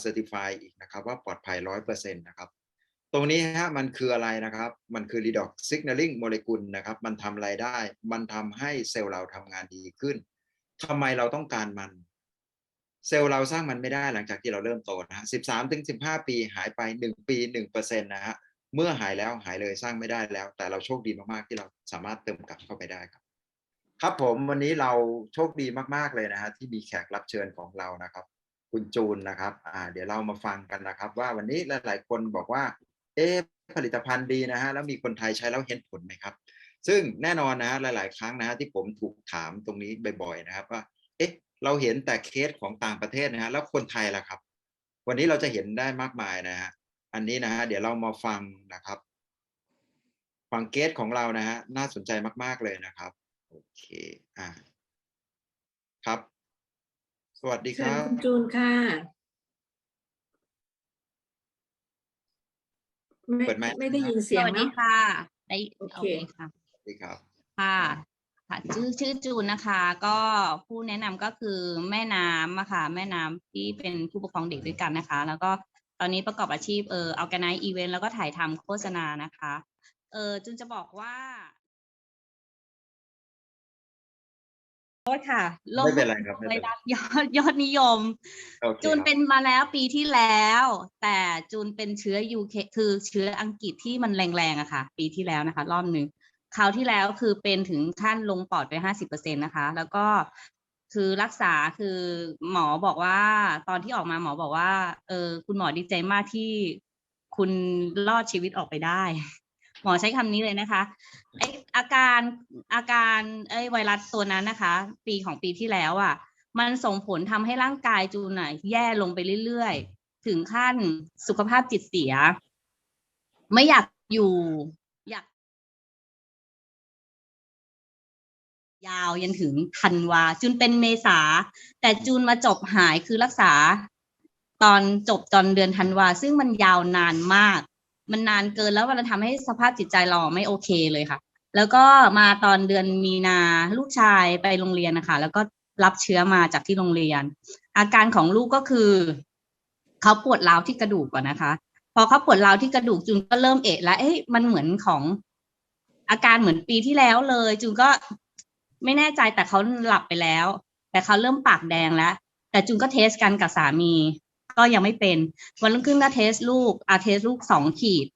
เซอร์ติฟายอีกนะครับว่าปลอดภัยร้อยเปอร์เซ็นต์นะครับตรงนี้ฮะมันคืออะไรนะครับ มันคือ redox signaling molecule นะครับ มันทำอะไรได้ มันทำให้เซลล์เราทำงานดีขึ้นทำไมเราต้องการมัน เซลล์เราสร้างมันไม่ได้หลังจากที่เราเริ่มโตนะฮะสิบสามถึงสิบห้าปีหายไปหนึ่งปีหนึ่งเปอร์เซ็นต์นะฮะ เมื่อหายแล้วหายเลยสร้างไม่ได้แล้ว แต่เราโชคดีมากๆที่เราสามารถเติมกลับเข้าไปได้ครับ ครับผมวันนี้เราโชคดีมากๆเลยนะฮะที่มีแขกรับเชิญของเรานะครับ คุณจูนนะครับอ่าเดี๋ยวเรามาฟังกันนะครับ ว่าวันนี้หลายๆคนบอกว่า เอ๊ะผลิตภัณฑ์ดีนะฮะแล้วมีคนไทยใช้แล้วเห็นผลไหมครับ ซึ่งแน่นอนนะฮะหลาย ๆ ครั้งนะฮะที่ผมถูกถามตรงนี้บ่อย ๆ นะครับว่าเอ๊ะเราเห็นแต่เคสของต่างประเทศนะฮะแล้วคนไทยล่ะครับ วันนี้เราจะเห็นได้มากมายนะฮะอันนี้นะฮะเดี๋ยวเรามาฟังนะครับฟังเคสของเรานะฮะน่าสนใจมาก ๆ เลยนะครับ โอเคอ่าครับ สวัสดีคเชิญรับคุณจูนค่ะไม่เปิดไมค์ ไม่ได้ยินสเสียงวัสดีเนาะ ค่ะ ได้โอโอเคเค ค่ะ สวัสดีครับ ค่ะ ค่ะ ชื่อชื่อจูนนะคะ ก็ผู้แนะนำก็คือแม่น้ำอะค่ะ แม่น้ำที่เป็นผู้ปกครองเด็กด้วยกันนะคะ แล้วก็ตอนนี้ประกอบอาชีพเออ organize event แล้วก็ถ่ายทำโฆษณานะคะ เออจูนจะบอกว่า โทษค่ะลงไม่เป็นไรครับไม่เป็นไรด้านยอดยอดนิยมโอเคจูนครับเป็นมาแล้วปีที่แล้ว แต่จูนเป็นเชื้อ UK คือเชื้ออังกฤษที่มันแรงๆอะค่ะ ปีที่แล้วนะคะ รอบหนึ่งคราวที่แล้วคือเป็นถึงขั้นลงปอดไปห้าสิบเปอร์เซ็นตนะคะ แล้วก็คือรักษาคือหมอบอกว่าตอนที่ออกมาหมอบอกว่า เออคุณหมอดีใจมากที่คุณรอดชีวิตออกไปได้ หมอใช้คำนี้เลยนะคะไออาการอาการไอไวรัสตัวนั้นนะคะ ปีของปีที่แล้วอะ มันส่งผลทำให้ร่างกายจูนน่ะแย่ลงไปเรื่อยๆ ถึงขั้นสุขภาพจิตเสีย ไม่อยากอยู่อยาก ยาวยันถึงธันวา จูนเป็นเมษา แต่จูนมาจบหายคือรักษา ตอนจบตอนเดือนธันวา ซึ่งมันยาวนานมาก มันนานเกินแล้วมันทำให้สภาพจิตใจเราไม่โอเคเลยค่ะ แล้วก็มาตอนเดือนมีนาลูกชายไปโรงเรียนนะคะ แล้วก็รับเชื้อมาจากที่โรงเรียน อาการของลูกก็คือเขาปวดร้าวที่กระดูกก่อนนะคะ พอเขาปวดร้าวที่กระดูกจูนก็เริ่มเอะแล้วเอ๊ะมันเหมือนของอาการเหมือนปีที่แล้วเลยจูนก็ไม่แน่ใจแต่เขาหลับไปแล้ว แต่เขาเริ่มปากแดงแล้ว แต่จูนก็เทสกันกับสามี ก็ยังไม่เป็น วันรุ่งขึ้นก็เทสลูกอาเทสลูกสองขีด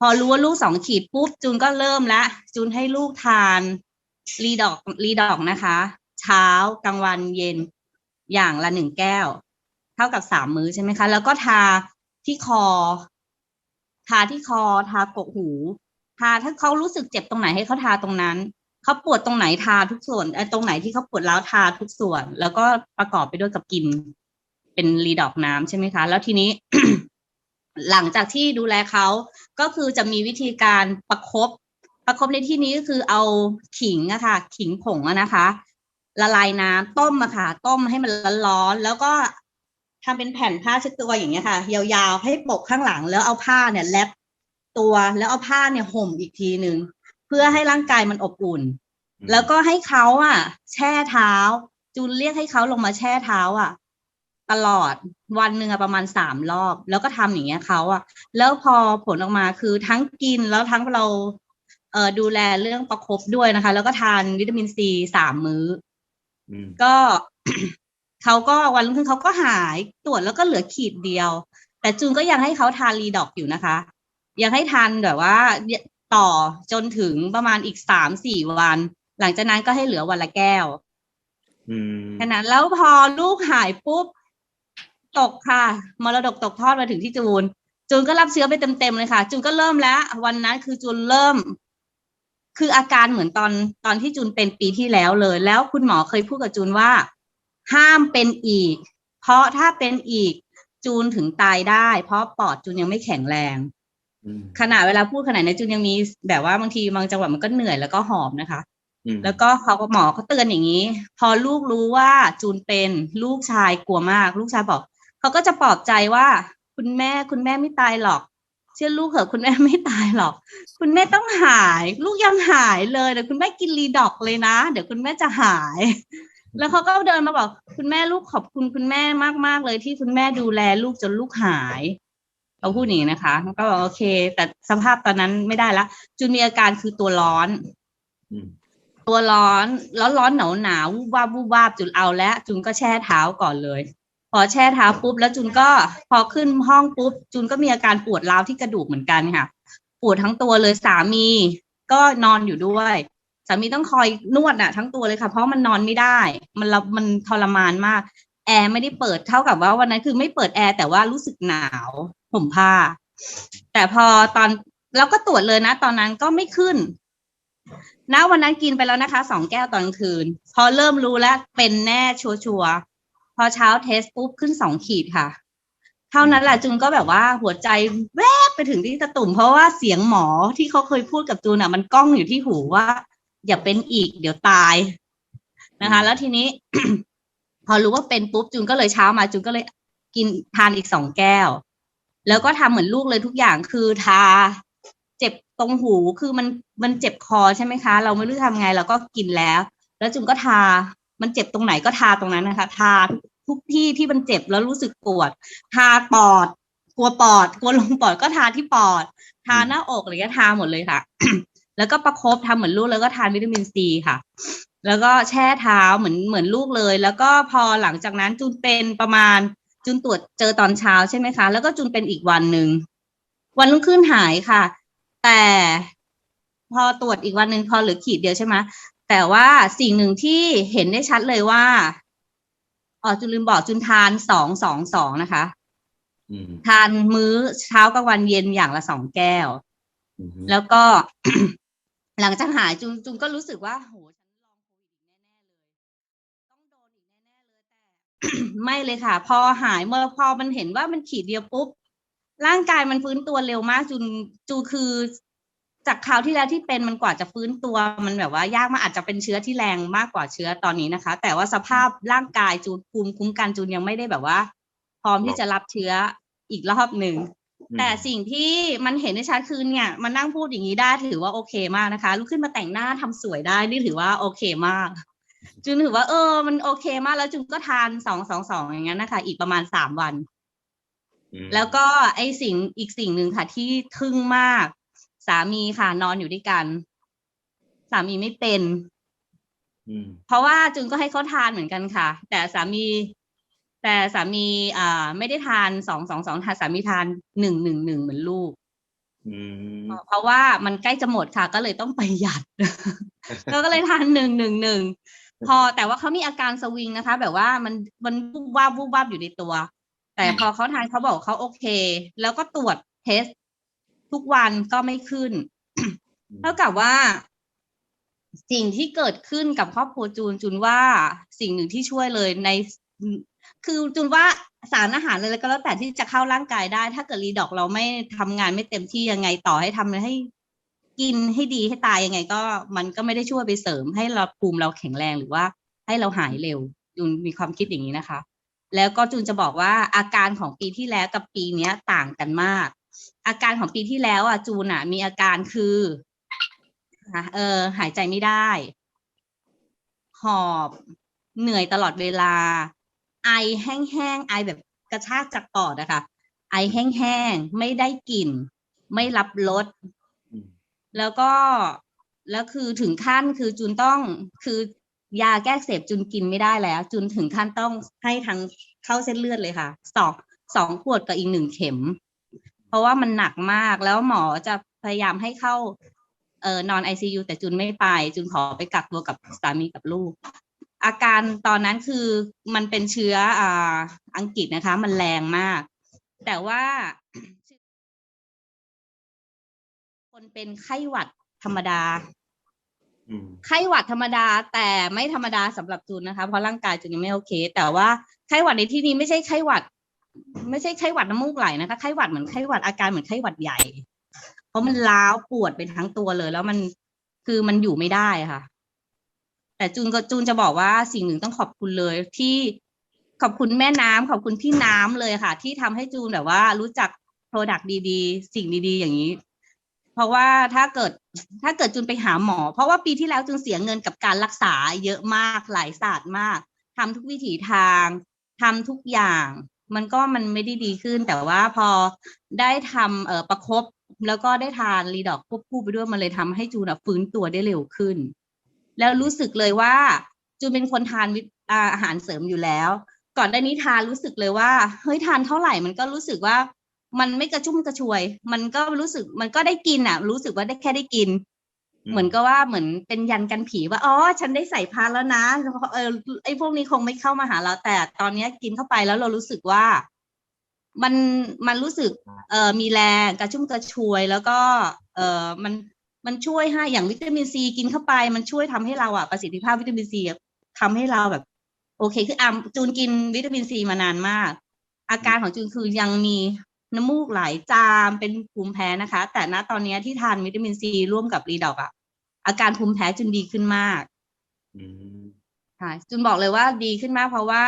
พอรู้ว่าลูกสองขีดปุ๊บจูนก็เริ่มแล้วจูนให้ลูกทานรีดอกรีดอกนะคะ เช้ากลางวันเย็นอย่างละหนึ่งแก้ว เท่ากับสามมื้อใช่ไหมคะ แล้วก็ทาที่คอ ทาที่คอ ทากกหู ทาถ้าเขารู้สึกเจ็บตรงไหนให้เขาทาตรงนั้นเขาปวดตรงไหนทาทุกส่วนเออตรงไหนที่เขาปวดร้วทาทุกส่วน แล้วก็ประกอบไปด้วยกับกิน เป็นรีดอกน้ำใช่ไหมคะ แล้วทีนี้ หลังจากที่ดูแลเขาก็คือจะมีวิธีการประคบประคบในที่นี้ก็คือเอาขิงอะค่ะ ขิงผงอะนะคะ ละลายน้ำต้มอะค่ะ ต้มให้มันร้อนๆแล้วก็ทำเป็นแผ่นผ้าเช็ดตัวอย่างเงี้ยค่ะ ยาวๆให้ปกข้างหลังแล้วเอาผ้าเนี่ยแลบตัวแล้วเอาผ้าเนี่ยห่มอีกทีหนึ่งเพื่อให้ร่างกายมันอบอุ่น แล้วก็ให้เขาอะ แช่เท้า จูนเรียกให้เขาลงมาแช่เท้าอะ ตลอดวันหนึ่งอะประมาณสามรอบ แล้วก็ทำอย่างเงี้ยเขาอะแล้วพอผลออกมาคือทั้งกินแล้วทั้งเราเอ่อดูแลเรื่องประคบด้วยนะคะ แล้วก็ทานวิตามินซีสามมื้ออืมก็เขาก็วันรุ่งขึ้นเขาก็หายตรวจแล้วก็เหลือขีดเดียว แต่จูนก็ยังให้เขาทานรีดอกอยู่นะคะ ยังให้ทานแบบว่าต่อจนถึงประมาณอีกสามสี่วัน หลังจากนั้นก็ให้เหลือวันละแก้วอืมแค่นั้นแล้วพอลูกหายปุ๊บ ตกค่ะ มรดกตกทอดมาถึงที่จูน จูนก็รับเชื้อไปเต็มๆเลยค่ะ จูนก็เริ่มแล้ว วันนั้นคือจูนเริ่ม คืออาการเหมือนตอนตอนที่จูนเป็นปีที่แล้วเลย แล้วคุณหมอเคยพูดกับจูนว่า ห้ามเป็นอีก เพราะถ้าเป็นอีกจูนถึงตายได้ เพราะปอดจูนยังไม่แข็งแรงอืมขนาดเวลาพูดขนาดนี้จูนยังมีแบบว่าบางทีบางจังหวะมันก็เหนื่อยแล้วก็หอบนะคะอืมแล้วก็เขาก็หมอเขาเตือนอย่างนี้ พอลูกรู้ว่าจูนเป็นลูกชายกลัวมาก ลูกชายบอก เขาก็จะปลอบใจว่า คุณแม่คุณแม่ไม่ตายหรอก เชื่อลูกเถอะคุณแม่ไม่ตายหรอก คุณแม่ต้องหาย ลูกยังหายเลยเดี๋ยวคุณแม่กินรีดอกเลยนะ เดี๋ยวคุณแม่จะหาย แล้วเขาก็เดินมาบอก คุณแม่ลูกขอบคุณคุณแม่มากๆเลยที่คุณแม่ดูแลลูกจนลูกหายเขาพูดอย่างนี้นะคะก็บอกโอเค แต่สภาพตอนนั้นไม่ได้ละจุนมีอาการคือตัวร้อนอืมตัวร้อน แล้วร้อนหนาวหนาววูบวาบวูบวาบจุนเอาแล้วจุนก็แช่เท้าก่อนเลย พอแช่เท้าปุ๊บแล้วจุนก็พอขึ้นห้องปุ๊บ จุนก็มีอาการปวดร้าวที่กระดูกเหมือนกันค่ะ ปวดทั้งตัวเลยสามีก็นอนอยู่ด้วยสามีต้องคอยนวดอะทั้งตัวเลยค่ะ เพราะมันนอนไม่ได้ มันเรามันทรมานมาก แอร์ไม่ได้เปิดเท่ากับว่าวันนั้นคือไม่เปิดแอร์แต่ว่ารู้สึกหนาวห่มผ้า แต่พอตอนแล้วก็ตรวจเลยนะ ตอนนั้นก็ไม่ขึ้นณวันนั้นกินไปแล้วนะคะสองแก้วตอนกลางคืน พอเริ่มรู้แล้วเป็นแน่ชัวร์ พอเช้าเทสปุ๊บขึ้นสองขีดค่ะ เท่านั้นแหละจูนก็แบบว่าหัวใจแวบไปถึงที่ตะตุ่ม เพราะว่าเสียงหมอที่เขาเคยพูดกับจูนอะ มันก้องอยู่ที่หูว่า อย่าเป็นอีกเดี๋ยวตายนะคะ แล้วทีนี้ พอรู้ว่าเป็นปุ๊บจูนก็เลยเช้ามาจูนก็เลยกินทานอีกสองแก้ว แล้วก็ทำเหมือนลูกเลยทุกอย่างคือทา เจ็บตรงหูคือมันมันเจ็บคอใช่ไหมคะ เราไม่รู้ทำไงเราก็กินแล้ว แล้วจุนก็ทา มันเจ็บตรงไหนก็ทาตรงนั้นนะคะ ทาทุกที่ที่มันเจ็บแล้วรู้สึกปวด ทาปอด กลัวปอด กลัวลงปอดก็ทาที่ปอด ทาหน้าอกอะไรเงี้ยทาหมดเลยค่ะ แล้วก็ประคบทำเหมือนลูกแล้วก็ทานวิตามินซีค่ะ แล้วก็แช่เท้าเหมือนเหมือนลูกเลย แล้วก็พอหลังจากนั้นจุนเป็นประมาณจุนตรวจเจอตอนเช้าใช่ไหมคะ แล้วก็จุนเป็นอีกวันหนึ่ง วันรุ่งขึ้นหายค่ะ แต่พอตรวจอีกวันหนึ่งพอเหลือขีดเดียวใช่ไหม แต่ว่าสิ่งหนึ่งที่เห็นได้ชัดเลยว่าอ๋อจุนลืมบอกจุนทานสองสองสองนะคะอืมทานมื้อเช้ากลางวันเย็นอย่างละสองแก้วอืมแล้วก็หลังจากหายจุนจุนก็รู้สึกว่าโหฉันลองโควิดอีกแน่ๆเลยต้องโดนอีกแน่ๆเลยแต่ไม่เลยค่ะ พอหายเมื่อพอมันเห็นว่ามันขีดเดียวปุ๊บร่างกายมันฟื้นตัวเร็วมากจุนจูคือ จากคราวที่แล้วที่เป็นมันกว่าจะฟื้นตัวมันแบบว่ายากมากอาจจะเป็นเชื้อที่แรงมากกว่าเชื้อตอนนี้นะคะ แต่ว่าสภาพร่างกายจูนภูมิคุ้มกันจูนยังไม่ได้แบบว่า พร้อมที่จะรับเชื้ออีกรอบหนึ่งแต่สิ่งที่มันเห็นได้ชัดคือเนี่ยมันนั่งพูดอย่างนี้ได้ถือว่าโอเคมากนะคะลุกขึ้นมาแต่งหน้าทำสวยได้นี่ถือว่าโอเคมาก จุนถือว่า เออ มันโอเคมากแล้วจุนก็ทานสองสองสองอย่างนั้นนะคะ อีกประมาณสามวันอืมแล้วก็ไอสิ่งอีกสิ่งหนึ่งค่ะที่ทึ่งมาก สามีค่ะ นอนอยู่ด้วยกัน สามีไม่เป็นอืมเพราะว่าจุนก็ให้เขาทานเหมือนกันค่ะ แต่สามี แต่สามีอ่าไม่ได้ทานสองสองสองทานสามีทานหนึ่งหนึ่งหนึ่งเหมือนลูกอืมเพราะว่ามันใกล้จะหมดค่ะ ก็เลยต้องประหยัดก็ก็เลยทานหนึ่งหนึ่งหนึ่งพอแต่ว่าเขามีอาการสวิงนะคะ แบบว่ามันมันวูบวาบวูบวาบอยู่ในตัว แต่พอเขาทานเขาบอกเขาโอเค แล้วก็ตรวจเทส ทุกวันก็ไม่ขึ้น เท่ากับว่า สิ่งที่เกิดขึ้นกับครอบครัวจูนจูนว่าสิ่งหนึ่งที่ช่วยเลยใน คือจูนว่าสารอาหารเลยก็แล้วแต่ที่จะเข้าร่างกายได้ ถ้าเกิดรีดอกเราไม่ทำงานไม่เต็มที่ยังไงต่อให้ทำให้กินให้ดีให้ตายยังไง ก็มันก็ไม่ได้ช่วยไปเสริม ให้เราภูมิเราแข็งแรงหรือว่า ให้เราหายเร็วจูนมีความคิดอย่างนี้นะคะ แล้วก็จูนจะบอกว่าอาการของปีที่แล้วกับปีเนี้ยต่างกันมาก อาการของปีที่แล้วอะจูนอะ มีอาการคืออะเออ หายใจไม่ได้ หอบเหนื่อยตลอดเวลา ไอแห้งๆไอแบบกระชากจากปอดอะค่ะไอแห้งๆไม่ได้กลิ่น ไม่รับรสอืมแล้วก็แล้วคือถึงขั้นคือจุนต้องคือยาแก้อักเสพจุนกินไม่ได้แล้ว จุนถึงขั้นต้องให้ทางเข้าเส้นเลือดเลยค่ะสองสองขวดกับอีกหนึ่งเข็มเพ ราะว่ามันหนักมากแล้วหมอจะพยายามให้เข้าเอ่อนอนไอซียูแต่จุนไม่ไปจุนขอไปกักตัวกับสามีกับลูก อาการตอนนั้นคือมันเป็นเชื้ออ่าอังกฤษนะคะ มันแรงมาก แต่ว่า คนเป็นไข้หวัดธรรมดาอืมไข้หวัดธรรมดาแต่ไม่ธรรมดาสำหรับจูนนะคะ เพราะร่างกายจูนยังไม่โอเค แต่ว่าไข้หวัดในที่นี้ไม่ใช่ไข้หวัด ไม่ใช่ไข้หวัดน้ำมูกไหลนะคะไข้หวัดเหมือนไข้หวัดอาการเหมือนไข้หวัดใหญ่ เพราะมันล้าวปวดเป็นทั้งตัวเลย แล้วมันคือมันอยู่ไม่ได้ค่ะ แต่จูนก็จูนจะบอกว่าสิ่งหนึ่งต้องขอบคุณเลยที่ขอบคุณแม่น้ำขอบคุณพี่น้ำเลยค่ะ ที่ทำให้จูนแบบว่ารู้จักโปรดักต์ดีๆ สิ่งดีๆ อย่างนี้ เพราะว่าถ้าเกิดถ้าเกิดจุนไปหาหมอ เพราะว่าปีที่แล้วจุนเสียเงินกับการรักษาเยอะมากหลายศาสตร์มากทำทุกวิถีทางทำทุกอย่าง มันก็มันไม่ได้ดีขึ้น แต่ว่าพอได้ทำเอ่อประคบแล้วก็ได้ทานรีดอกควบคู่ไปด้วยมันเลยทำให้จูนอะฟื้นตัวได้เร็วขึ้น แล้วรู้สึกเลยว่า จูนเป็นคนทานอาหารเสริมอยู่แล้ว ก่อนหน้านี้ทานรู้สึกเลยว่าเฮ้ยทานเท่าไหร่มันก็รู้สึกว่า มันไม่กระชุ่มกระชวย มันก็รู้สึกมันก็ได้กินอะ รู้สึกว่าได้แค่ได้กิน เหมือนก็ว่าเหมือนเป็นยันกันผีว่าอ๋อฉันได้ใส่พานแล้วนะเออไอ้พวกนี้คงไม่เข้ามาหาเราแต่ตอนเนี้ยกินเข้าไปแล้วเรารู้สึกว่า มันมันรู้สึก เอ่อมีแรงกระชุ่มกระชวยแล้วก็ เอ่อมันมันช่วยให้อย่างวิตามินซีกินเข้าไป มันช่วยทำให้เราอะประสิทธิภาพวิตามินซีอะทำให้เราแบบ โอเค คืออะจูนกินวิตามินซีมานานมาก อาการของจูนคือยังมีน้ำมูกไหลจามเป็นภูมิแพ้นะคะ แต่ณตอนนี้ที่ทานวิตามินซีร่วมกับรีดอกอะ อาการภูมิแพ้จุนดีขึ้นมากอืมค่ะจุนบอกเลยว่าดีขึ้นมากเพราะว่า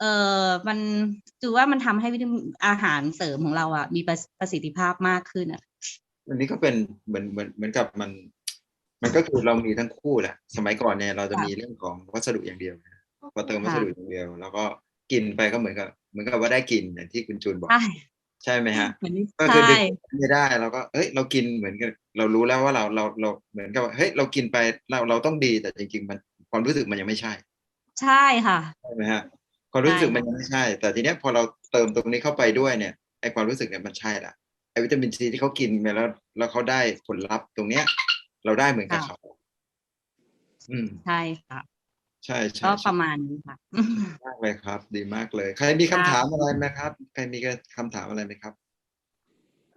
เออมันจูว่ามันทำให้วิตามินอาหารเสริมของเราอะมีประประสิทธิภาพมากขึ้นอะอันนี้ก็เป็นเหมือนเหมือนเหมือนกับมัน มันก็คือเรามีทั้งคู่แหละ สมัยก่อนเนี่ยเราจะค่ะมีเรื่องของวัสดุอย่างเดียวนะพอเติมวัค่ะสดุอย่างเดียว แล้วก็กินไปก็เหมือนกับ เหมือนกับว่าได้กินอย่างที่คุณจูนบอก ใช่ใช่ไหมฮะเหมือนนี้ก็คือดึใช่งไม่ได้เราก็เฮ้ยเรากินเหมือนกับเรารู้แล้วว่าเราเราเราเหมือนกับว่าเฮ้ยเรากินไปเราเราต้องดีแต่จริง ๆ มันความรู้สึกมันยังไม่ใช่ ใช่ค่ะใช่ไหมฮะความรู้สึกใช่มันยังไม่ใช่ แต่ทีเนี้ยพอเราเติมตรงนี้เข้าไปด้วยเนี่ยไอความรู้สึกเนี่ยมันใช่ละไอวิตามินซีที่เขากินไปแล้ว แล้วเขาได้ผลลัพธ์ตรงเนี้ย เราได้เหมือนกับเขาอืมใช่ค่ะ ใช่ใช่ก็ใช่ประมาณนี้ค่ะมากเลยครับ ดีมากเลย ใครมีคำถามอะไรไหมครับ ใครมีคำถามอะไรไหมครับ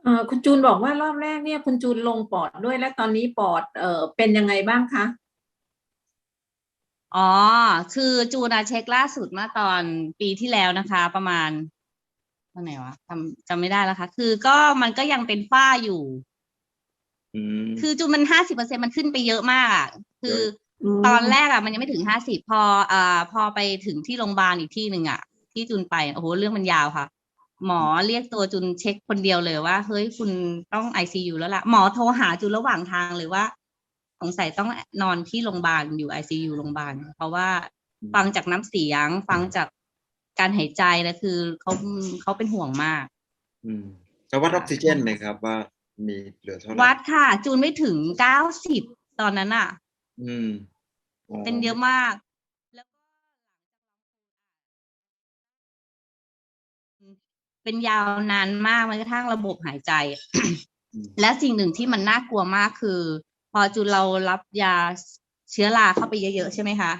เอ่อคุณจูนบอกว่ารอบแรกเนี่ย คุณจูนลงปอดด้วยและตอนนี้ปอดเอ่อเป็นยังไงบ้างคะอ๋อ คือจูนาเช็คล่าสุดเมื่อตอนปีที่แล้วนะคะ ประมาณตอนไหนวะจำจำไม่ได้แล้วค่ะ คือก็มันก็ยังเป็นฝ้าอยู่อืมคือจูนมันห้าสิบเปอร์เซ็นมันขึ้นไปเยอะมากอะคือม ตอนแรกอะมันยังไม่ถึงห้าสิบพออ่าพอไปถึงที่โรงพยาบาลอีกที่หนึ่งอะ ที่จุนไปโอ้โหเรื่องมันยาวค่ะ หมอเรียกตัวจุนเช็คคนเดียวเลยว่า เฮ้ยคุณต้องไอซียูแล้วล่ะ หมอโทรหาจุนระหว่างทางเลยว่าสงสัยต้องนอนที่โรงพยาบาลอยู่ไอซียูโรงพยาบาล เพราะว่าฟังจากน้ำเสียง ฟังจากการหายใจแล้วคือเขาเขาเป็นห่วงมาก อืมแล้ววัดออกซิเจนไหมครับว่ามีเหลือเท่าไหร่วัดค่ะ จูนไม่ถึงเก้าสิบตอนนั้นอะ อืมอ๋อเป็นเยอะมาก แล้วก็เป็นยาวนานมากแม้กระทั่งระบบหายใจ อืมและสิ่งหนึ่งที่มันน่ากลัวมากคือ พอจุนเรารับยาเชื้อราเข้าไปเยอะๆใช่ไหมคะ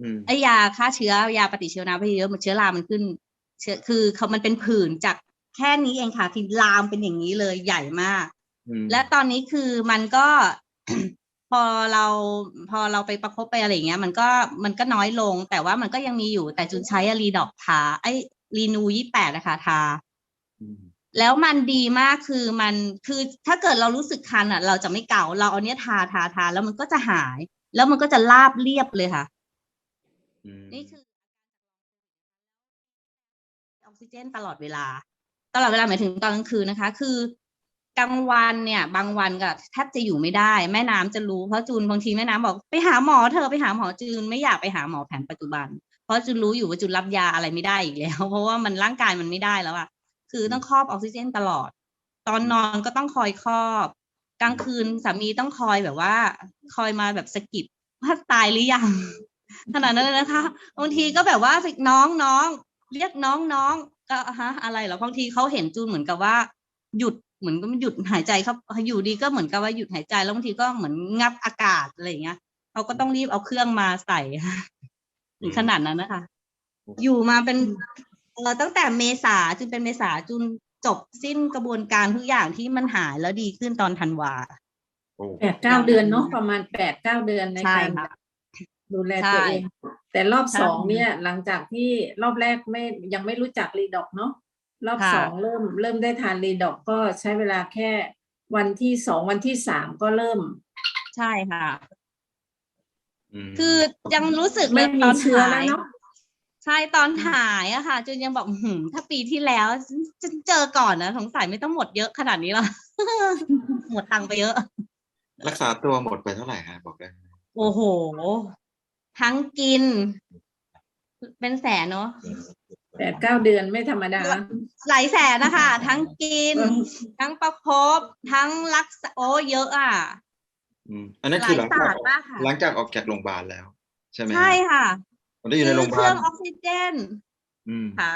อืมไอยาฆ่าเชื้อยาปฏิชีวนะไปเยอะมันเชื้อรามันขึ้น เชื้อคือเขามันเป็นผื่นจากแค่นี้เองค่ะที่ลามเป็นอย่างนี้เลยใหญ่มาก อืมและตอนนี้คือมันก็ พอเราพอเราไปประคบไปอะไรอย่างเงี้ย มันก็มันก็น้อยลง แต่ว่ามันก็ยังมีอยู่แต่จุนใช้อะรีดอกทาไอ้รีนูยี่แปดนะคะทาอืมแล้วมันดีมากคือมันคือถ้าเกิดเรารู้สึกคันอะ เราจะไม่เกาเราเอาเนี้ยทาทาทาแล้วมันก็จะหาย แล้วมันก็จะราบเรียบเลยค่ะอืมนี่คือออกซิเจนตลอดเวลา ตลอดเวลาหมายถึงตอนกลางคืนนะคะ คือ กลางวันเนี่ย บางวันก็แทบจะอยู่ไม่ได้ แม่น้ำจะรู้เพราะจูนบางทีแม่น้ำบอกไปหาหมอเธอไปหาหมอจูนไม่อยากไปหาหมอแผนปัจจุบัน เพราะจูนรู้อยู่ว่าจูนรับยาอะไรไม่ได้อีกแล้ว เพราะว่ามันร่างกายมันไม่ได้แล้วอะคือต้องครอบออกซิเจนตลอด ตอนนอนก็ต้องคอยครอบ กลางคืนสามีต้องคอยแบบว่า คอยมาแบบสกิดว่าตายหรือยังขนาดนั้นเลยนะคะบางทีก็แบบว่าน้องน้องเรียกน้องน้องก็ฮะอะไรเหรอบางทีเขาเห็นจูนเหมือนกับว่า หยุด เหมือนก็มันหยุดหายใจเขาอยู่ดีก็เหมือนกับว่าหยุดหายใจแล้วบางทีก็เหมือนงับอากาศอะไรอย่างเงี้ยเขาก็ต้องรีบเอาเครื่องมาใส่ถึงขนาดนั้นนะคะ อยู่มาเป็นเออตั้งแต่เมษาจนเป็นเมษาจนจบสิ้นกระบวนการทุกอย่างที่มันหายแล้วดีขึ้นตอนธันวาโอ้แปดเก้าเดือนเนาะประมาณแปดเก้าเดือนในใช่การค่ะดูแลใช่ตัวเอง แต่รอบใช่สองเนี่ย หลังจากที่รอบแรกไม่ยังไม่รู้จักรีดอกเนาะ รอบค่ะสองเริ่มเริ่มได้ทานรีดอกก็ใช้เวลาแค่วันที่สองวันที่สามก็เริ่ม ใช่ค่ะอืมคือยังรู้สึกเลไม่ยตมีอนเชื้อหาแล้วยเนาะใช่ตอนหายอะค่ะจูนยังบอกอื้อหือถ้าปีที่แล้วฉันฉันเจอก่อนนะสงสัยไม่ต้องหมดเยอะขนาดนี้หรอกหมดตังค์ไปเยอะ รักษาตัวหมดไปเท่าไหร่ฮะบอกได้ไหมโอ้โห ทั้งกิน เป็นแสนเนาะ แปดเก้าเดือนไม่ธรรมดา หลายแสนนะคะ ทั้งกินอืมทั้งประคบทั้งรักษาโอ้เยอะอะอืมอันนั้นคือหลังหลายจากศาสตร์มากค่ะหลังจากออกจากโรงพยาบาลแล้ว ใช่ไหมฮะใช่ค่ะตอนที่อยู่ในโรงพเคยาบารื่ลองออกซิเจนอืมค่ะ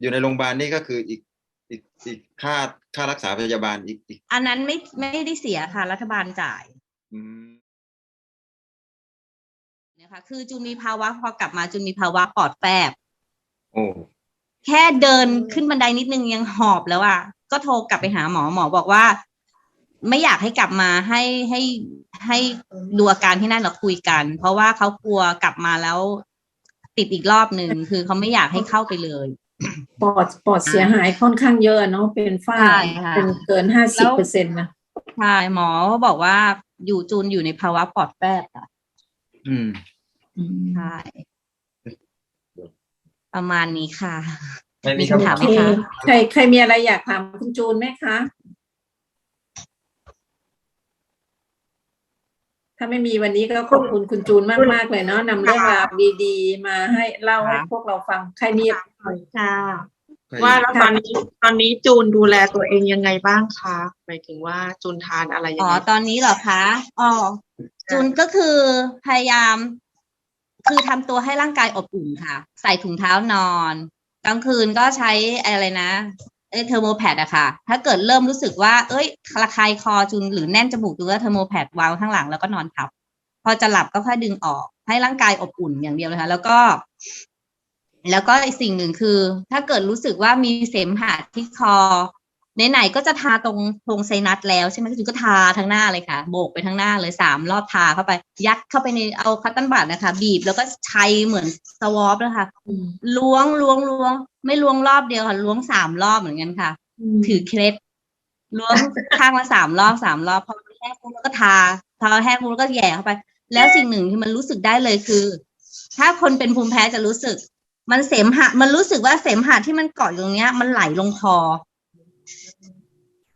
อยู่ในโรงพยาบาลนี่ก็คืออีกอีกอีกค่าค่ารักษาพยาบาลอีกอีก อันนั้นไม่ไม่ได้เสียค่ะ รัฐบาลจ่ายอืมนะคะคือจูนมีภาวะพอกลับมาจูนมีภาวะปอดแฟบ โอ้แค่เดินขึ้นบันไดนิดนึงยังหอบแล้วอะ ก็โทรกลับไปหาหมอหมอบอกว่า ไม่อยากให้กลับมาให้ให้ให้ดูอาการที่นั่นแล้วคุยกัน เพราะว่าเขากลัวกลับมาแล้ว ติดอีกรอบหนึ่งคือเขาไม่อยากให้เข้าไปเลยปอดปอดเสียหายค่อนข้างเยอะเนาะเป็นฝ้าใช่ค่ะเป็นเกินห้าสิบเปอร์เซ็นต์นะใช่หมอบอกว่าอยู่จูนอยู่ในภาวะปอดแฟบอะ อืมอืมใช่ ประมาณนี้ค่ะ ไม่มีมีคำถามโอเคใครใครมีอะไรอยากถามคุณจูนไหมคะ ถ้าไม่มีวันนี้ก็ขอบคุณคุณจูนมากๆเลยเนาะนำเรื่องราวดีๆ มาให้เล่าให้พวกเราฟังใครมีค่ะใครว่าแล้วตอนนี้ตอนนี้จูนดูแลตัวเองยังไงบ้างคะหมายถึงว่าจูนทานอะไรยังอ๋อไงตอนนี้เหรอคะอ๋อจูนก็คือพยายาม คือทำตัวให้ร่างกายอบอุ่นค่ะ ใส่ถุงเท้านอน กลางคืนก็ใช้อะไรนะเอ้เทอร์โมแพดอะค่ะ ถ้าเกิดเริ่มรู้สึกว่า เอ้ยระคายคอจูนหรือแน่นจมูกจูนก็เทอร์โมแพดวางข้างหลังแล้วก็นอนทับ พอจะหลับก็ค่อยดึงออก ให้ร่างกายอบอุ่นอย่างเดียวเลยค่ะ แล้วก็ แล้วก็อีกสิ่งหนึ่งคือ ถ้าเกิดรู้สึกว่ามีเสมหะที่คอ ไหนๆก็จะทาตรงตรงไซนัสแล้วใช่ไหมจูนก็ทาทั้งหน้าเลยค่ะ โบกไปทั้งหน้าเลยสามรอบทาเข้าไป ยัดเข้าไปในเอาคัตตันบัตนะคะ บีบแล้วก็ใช้เหมือนสวอปนะคะล้วงล้วงล้วง ไม่ล้วงรอบเดียวค่ะล้วงสามรอบเหมือนกันค่ะ ถือเคล็ดล้วงข้างละสามรอบสามรอบพอมันแห้งปุ๊บแล้วก็ทาพอแห้งปุ๊บแล้วก็แหย่เข้าไป แล้วสิ่งหนึ่งที่มันรู้สึกได้เลยคือ ถ้าคนเป็นภูมิแพ้จะรู้สึก มันเสมหะ มันรู้สึกว่าเสมหะที่มันเกาะอยู่ตรงเนี้ย มันไหลลงคอ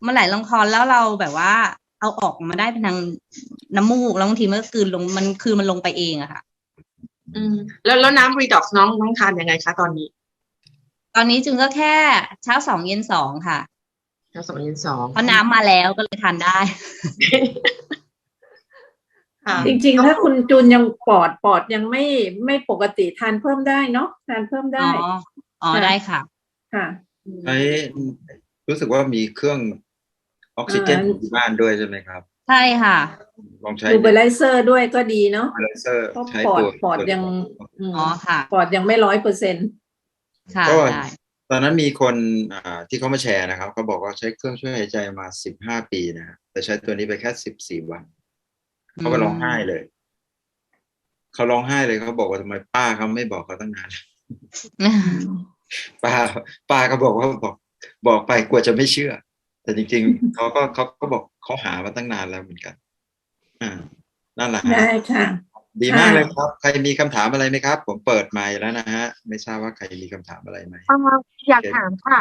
มันไหลลงคอแล้วเราแบบว่า เอาออกมาได้เป็นทางน้ำมูกแล้วบางทีมันก็กลืนลงมันคือมันลงไปเองอะค่ะ อืมแล้วแล้วน้ำรีดอกซ์น้องน้องทานยังไงคะตอนนี้ ตอนนี้จึงก็แค่เช้าสองเย็นสองค่ะน้ำสองเย็นสองเพราะน้ำมาแล้วก็เลยทานได้ค่ะจริง ๆ ถ้าคุณจูนยังปอดปอดยังไม่ไม่ปกติทานเพิ่มได้เนาะทานเพิ่มอ๋ได้ออ๋อค่ะได้ค่ะ ค่ะใช้รู้สึกว่ามีเครื่อง ออกซิเจนอ่าอยู่ที่บ้านด้วยใช่ไหมครับ ใช่ค่ะลองใช้ดูเบลไลเซอร์ด้วยก็ดีเนาะเลเซอร์เพราะใช้ปอดตัวปอดยังมอ๋อค่ะปอดยังไม่ร้อยเปอร์เซ็นต์ค่ะก็ได้ตอนนั้นมีคนอ่าที่เขามาแชร์นะครับเขาบอกว่าใช้เครื่องช่วยหายใจมาสิบห้าปีนะฮะแต่ใช้ตัวนี้ไปแค่สิบสี่วัน เขาก็ร้องไห้เลย เขาร้องไห้เลยเขาบอกว่าทำไมป้าเขาไม่บอกเขาตั้งนานป้าป้าก็บอกว่าบอก บอกไปกลัวจะไม่เชื่อ แต่จริงๆเขาก็เขาก็บอกเขาหามาตั้งนานแล้วเหมือนกัน อ่านั่นแหละฮะได้ค่ะ ดีมากค่ะเลยครับ ใครมีคำถามอะไรไหมครับ ผมเปิดไมค์แล้วนะฮะ ไม่ทราบว่าใครมีคำถามอะไรไหมเอ่ออยากถามค่ะ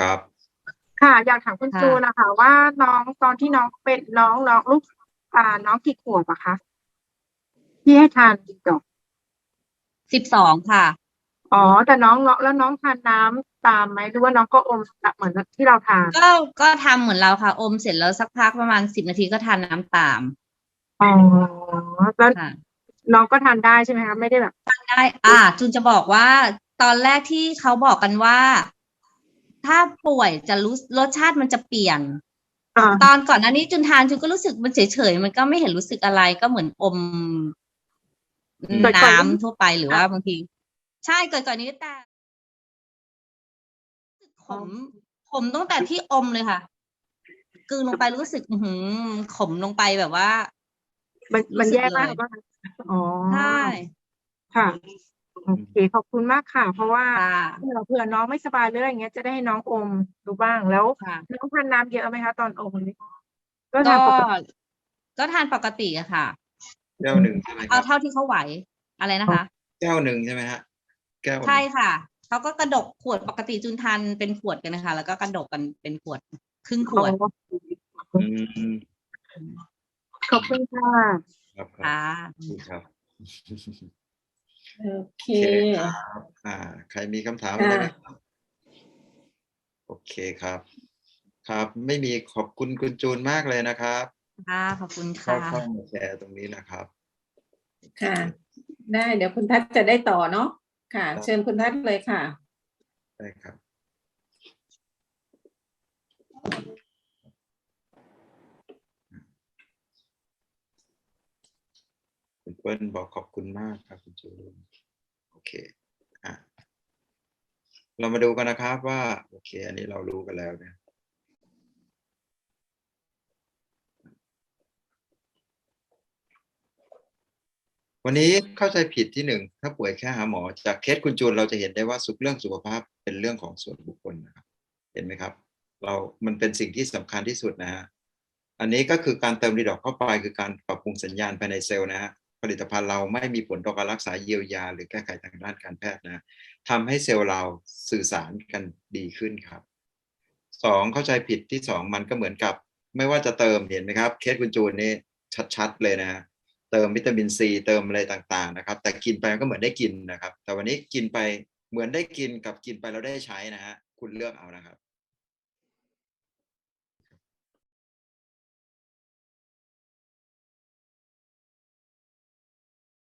ครับ ค่ะ อยากถามคุณค่ะจูนนะคะ ว่าน้องตอนที่น้องเป็นน้องน้องลูกอ่าน้องกี่ขวบอะคะที่ให้ทานดีดอกสิบสองค่ะ อ๋อ แต่น้องแล้วน้องทานน้ำตามไหมหรือว่าน้องก็อมเหมือนที่เราทานก็ก็ทำเหมือนเราค่ะ อมเสร็จแล้วสักพักประมาณสิบนาทีก็ทานน้ำตามอ๋อแล้วค่ะ น้องก็ทานได้ใช่ไหมคะไม่ได้แบบ ได้อ่าจุนจะบอกว่าตอนแรกที่เขาบอกกันว่า ถ้าป่วยจะรู้รสชาติมันจะเปลี่ยน อ่า ตอนก่อนหน้านี้จุนทานจุนก็รู้สึกมันเฉยๆมันก็ไม่เห็นรู้สึกอะไรก็เหมือนอมแต่ก่อน น้ำทั่วไปหรือว่าบางที ใช่ก่อนก่อนนี้แต่ขมขมตั้งแต่ที่อมเลยค่ะกลืนลงไปรู้สึกอือหือขมลงไปแบบว่า มันมันรู้สึกแย่มากเลยว่าอ๋อใช่ค่ะโอเคขอบคุณมากค่ะ เพราะว่าค่ะเผื่อเผื่อน้องไม่สบายหรืออะไรเงี้ยจะได้ให้น้องอมดูบ้างแล้วค่ะน้องทานน้ำเยอะไหมคะตอนอมนี้ก็ก็ทานปกติก็ทานปกติอะค่ะแก้วหนึ่งใช่ไหมคเอารับเท่าที่เขาไหวอะไรนะคะแก้วหนึ่งใช่ไหมฮะ แก้ว ใช่ค่ะเขาก็กระดกขวดปกติจูนทานเป็นขวดกันนะคะ แล้วก็กระดกกันเป็นขวด ครึ่งขวดอืมขอบคุณค่ะครับครัค่ะบครับโอเคโอเคครับอ่า ใครมีคำถามอะไรไหมครับโอเคครับ ครับ ไม่มีขอบคุณคุณจูนมากเลยนะครับค่ะขอบคุณเข้าค่ะเข้ามาแชร์ตรงนี้นะครับ ค่ะ ได้เดี๋ยวคุณทัศน์จะได้ต่อเนาะ ค่ะครับเชิญคุณทัศน์เลยค่ะ ได้ครับ คุณเปิ้ลบอกขอบคุณมากครับคุณจูนโอเคอะเรามาดูกันนะครับว่า โอเค อันนี้เรารู้กันแล้วเนี่ย วันนี้เข้าใจผิดที่หนึ่งถ้าป่วยแค่หาหมอ จากเคสคุณจูนเราจะเห็นได้ว่าสุขเรื่องสุขภาพเป็นเรื่องของส่วนบุคคลนะครับ เห็นไหมครับ เรา มันเป็นสิ่งที่สำคัญที่สุดนะฮะอันนี้ก็คือการเติมรีดอกเข้าไปคือการปรับปรุงสัญญาณภายในเซลล์นะฮะผลิตภัณฑ์เราไม่มีผลต่อการรักษาเยียวยา หรือแก้ไขทางด้านการแพทย์นะทำให้เซลล์เราสื่อสารกันดีขึ้นครับสองเข้าใจผิดที่สองมันก็เหมือนกับ ไม่ว่าจะเติมเห็นไหมครับ เคสคุณจูนนี่ชัดๆเลยนะ ติมวิตามินซีเติมอะไรต่างๆนะครับ แต่กินไปมันก็เหมือนได้กินนะครับ แต่วันนี้กินไปเหมือนได้กินกับกินไปแล้วได้ใช้นะฮะคุณเลือกเอานะครับ